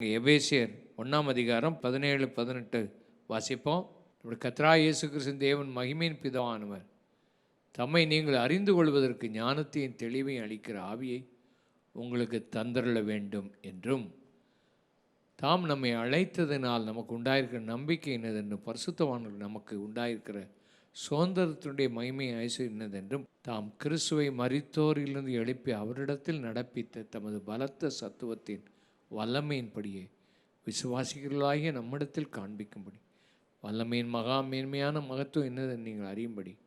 எபேசியர் ஒன்றாம் அதிகாரம் பதினேழு பதினெட்டு வாசிப்போம். நம்முடைய கத்ரா இயேசு கிறிஸ்து தேவன் மகிமையின் பிதவானவர். தம்மை நீங்கள் அறிந்து கொள்வதற்கு ஞானத்தையும் தெளிவையும் அளிக்கிற ஆவியை உங்களுக்கு தந்தருள வேண்டும் என்றும் தாம் நம்மை அழைத்ததினால் நமக்கு உண்டாயிருக்கிற நம்பிக்கை என்னதென்று பரிசுத்தவான்கள் நமக்கு உண்டாயிருக்கிற சுதந்திரத்தினுடைய மகிமை ஆயுசு என்னதென்றும் தாம் கிறிஸ்துவை மறித்தோரிலிருந்து எழுப்பி அவரிடத்தில் நடப்பித்த தமது பலத்த சத்துவத்தின் வல்லமையின்படியே விசுவாசிகர்களாகிய நம்மிடத்தில் காண்பிக்கும்படி. வல்லமையின் மகா மேன்மையான மகத்துவம் என்னதென்று நீங்கள் அறியும்படி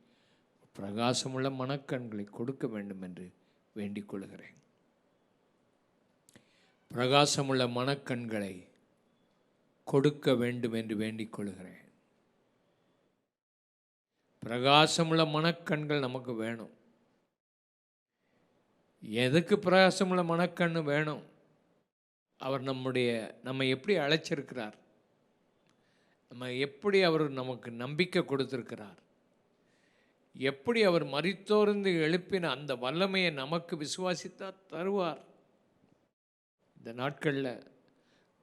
பிரகாசமுள்ள மனக்கண்களை கொடுக்க வேண்டும் என்று வேண்டிக் கொள்கிறேன். பிரகாசமுள்ள மனக்கண்களை கொடுக்க வேண்டும் என்று வேண்டிக் கொள்கிறேன். பிரகாசமுள்ள மனக்கண்கள் நமக்கு வேணும். எதுக்கு பிரகாசமுள்ள மனக்கண்ணு வேணும்? அவர் நம்முடைய நம்ம எப்படி அழைச்சிருக்கிறார்? நம்ம எப்படி அவர் நமக்கு நம்பிக்கை கொடுத்துருக்கிறார்? எப்படி அவர் மறித்தோர்ந்து எழுப்பின அந்த வல்லமையை நமக்கு விசுவாசித்தா தருவார்? இந்த நாட்களில்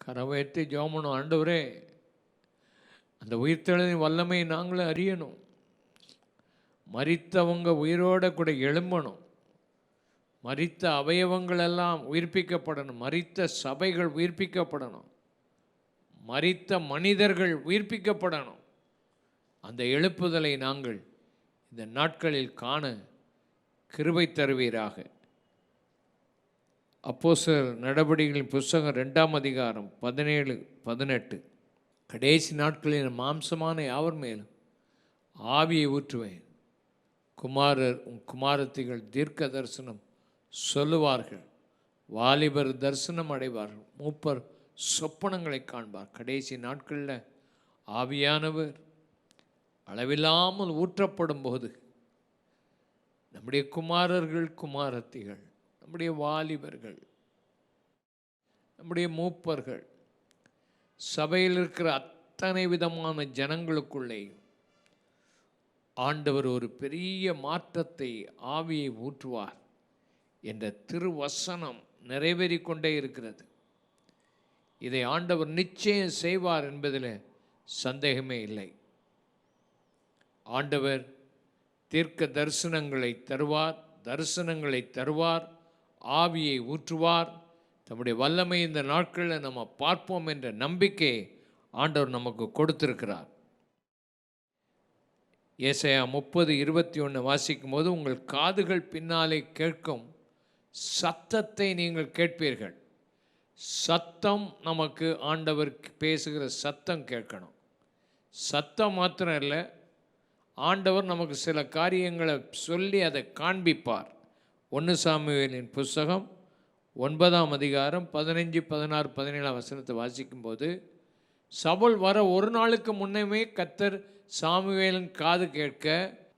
கரவேற்றி ஜோமனும் ஆண்டவரே அந்த உயிர்த்தெழுதின் வல்லமையை நாங்களும் அறியணும். மறித்தவங்க உயிரோட கூட எழும்பணும். மரித்த அவயவங்கள் எல்லாம் உயிர்ப்பிக்கப்படணும். மரித்த சபைகள் உயிர்ப்பிக்கப்படணும். மறித்த மனிதர்கள் உயிர்ப்பிக்கப்படணும். அந்த எழுப்புதலை நாங்கள் இந்த நாட்களில் காண கிருபை தருவீராக. அப்போ சில நடவடிக்கைகளின் புஸ்தகம் ரெண்டாம் அதிகாரம் பதினேழு பதினெட்டு. கடைசி நாட்களில் மாம்சமான யாவர் மேலும் ஆவியை ஊற்றுவேன். குமாரர் உன் குமாரத்திகள் தீர்க்க தரிசனம் சொல்லுவார்கள். வாலிபர் தரிசனம் அடைவார்கள். மூப்பர் சொப்பனங்களை காண்பார். கடைசி நாட்களில் ஆவியானவர் அளவில்லாமல் ஊற்றப்படும் போது நம்முடைய குமாரர்கள் குமாரத்திகள் நம்முடைய வாலிபர்கள் நம்முடைய மூப்பர்கள் சபையில் இருக்கிற அத்தனை விதமான ஜனங்களுக்குள்ளேயும் ஆண்டவர் ஒரு பெரிய மாற்றத்தை ஆவியை ஊற்றுவார். என்ற திருவசனம் நிறைவேறிக் கொண்டே இருக்கிறது. இதை ஆண்டவர் நிச்சயம் செய்வார் என்பதில் சந்தேகமே இல்லை. ஆண்டவர் தீர்க்க தரிசனங்களை தருவார் தரிசனங்களை தருவார் ஆவியை ஊற்றுவார். தம்முடைய வல்லமை இந்த நாட்களில் நம்ம பார்ப்போம் என்ற நம்பிக்கை ஆண்டவர் நமக்கு கொடுத்திருக்கிறார். ஏசையா முப்பது இருபத்தி ஒன்று வாசிக்கும் போது உங்கள் காதுகள் பின்னாலே கேட்கும். சத்தத்தை நீங்கள் கேட்பீர்கள். சத்தம் நமக்கு ஆண்டவர் பேசுகிற சத்தம் கேட்கணும். சத்தம் மாத்திரம் இல்லை ஆண்டவர் நமக்கு சில காரியங்களை சொல்லி அதை காண்பிப்பார். ஒன்று சாமுவேலின் புஸ்தகம் ஒன்பதாம் அதிகாரம் பதினஞ்சு பதினாறு பதினேழாம் வசனத்தை வாசிக்கும்போது சபல் வர ஒரு நாளுக்கு முன்னமே கத்தர் சாமுவேலின் காது கேட்க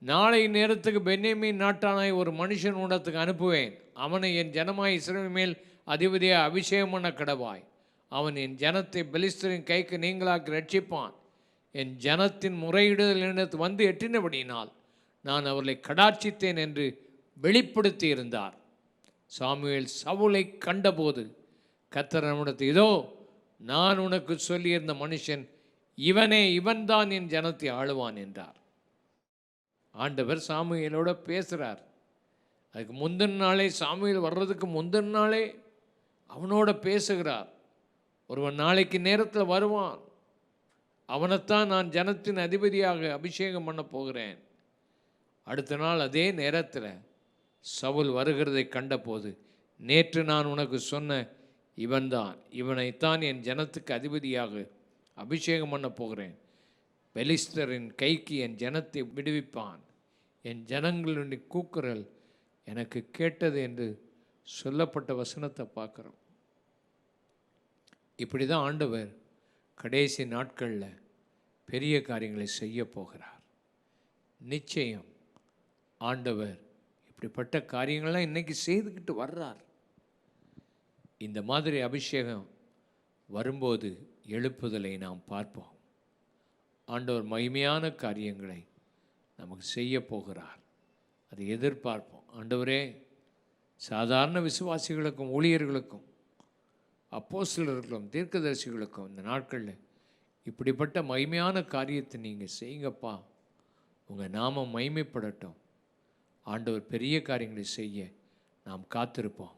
நாளை நேரத்துக்கு பென்னேமின் நாட்டானாய் ஒரு மனுஷன் உடத்துக்கு அனுப்புவேன். அவனை என் ஜனமாய் இஸ்ரவேல் மேல் அதிபதியாக அபிஷேகம் பண்ண கடவாய். அவன் என் ஜனத்தை பெலிஸ்தரின் கைக்கு நீங்களாக்கி ரட்சிப்பான் என் ஜனத்தின் முறையிடுதல் வந்து எட்டினபடியினால் நான் அவர்களை கடாட்சித்தேன் என்று வெளிப்படுத்தி இருந்தார் சாமுவேல் சவுலை கண்டபோது கத்தர் நம்மிடத்து இதோ நான் உனக்கு சொல்லியிருந்த மனுஷன் இவனே இவன்தான் என் ஜனத்தை ஆளுவான் என்றார். ஆண்டவர் சாமுவேலோட பேசுகிறார் அதுக்கு முந்தின நாளே சாமியில் வர்றதுக்கு முந்தின நாளே அவனோட பேசுகிறார். ஒருவன் நாளைக்கு நேரத்தில் வருவான். அவனைத்தான் நான் ஜனத்தின் அதிபதியாக அபிஷேகம் பண்ண போகிறேன். அடுத்த நாள் அதே நேரத்தில் சவுல் வருகிறதை கண்டபோது நேற்று நான் உனக்கு சொன்ன இவன்தான். இவனைத்தான் என் ஜனத்துக்கு அதிபதியாக அபிஷேகம் பண்ண போகிறேன். பெலிஸ்தரின் கைக்கு என் ஜனத்தை விடுவிப்பான். என் ஜனங்களுடைய கூக்குரல் எனக்கு கேட்டது என்று சொல்லப்பட்ட வசனத்தை பார்க்குறோம். இப்படி தான் ஆண்டவர் கடைசி நாட்களில் பெரிய காரியங்களை செய்ய போகிறார். நிச்சயம் ஆண்டவர் இப்படிப்பட்ட காரியங்கள்லாம் இன்றைக்கி செய்துக்கிட்டு வர்றார். இந்த மாதிரி அபிஷேகம் வரும்போது எழுப்புதலை நாம் பார்ப்போம். ஆண்டவர் மகிமையான காரியங்களை நமக்கு செய்ய போகிறார். அதை எதிர்பார்ப்போம். ஆண்டவரே சாதாரண விசுவாசிகளுக்கும் ஊழியர்களுக்கும் அப்போஸ்தலர்களுக்கும் தீர்க்கதரிசிகளுக்கும் இந்த நாட்களில் இப்படிப்பட்ட மகிமையான காரியத்தை நீங்கள் செய்யுங்கப்பா. உங்கள் நாமம் மகிமைப்படட்டும். ஆண்டவர் பெரிய காரியங்களை செய்ய நாம் காத்திருப்போம்.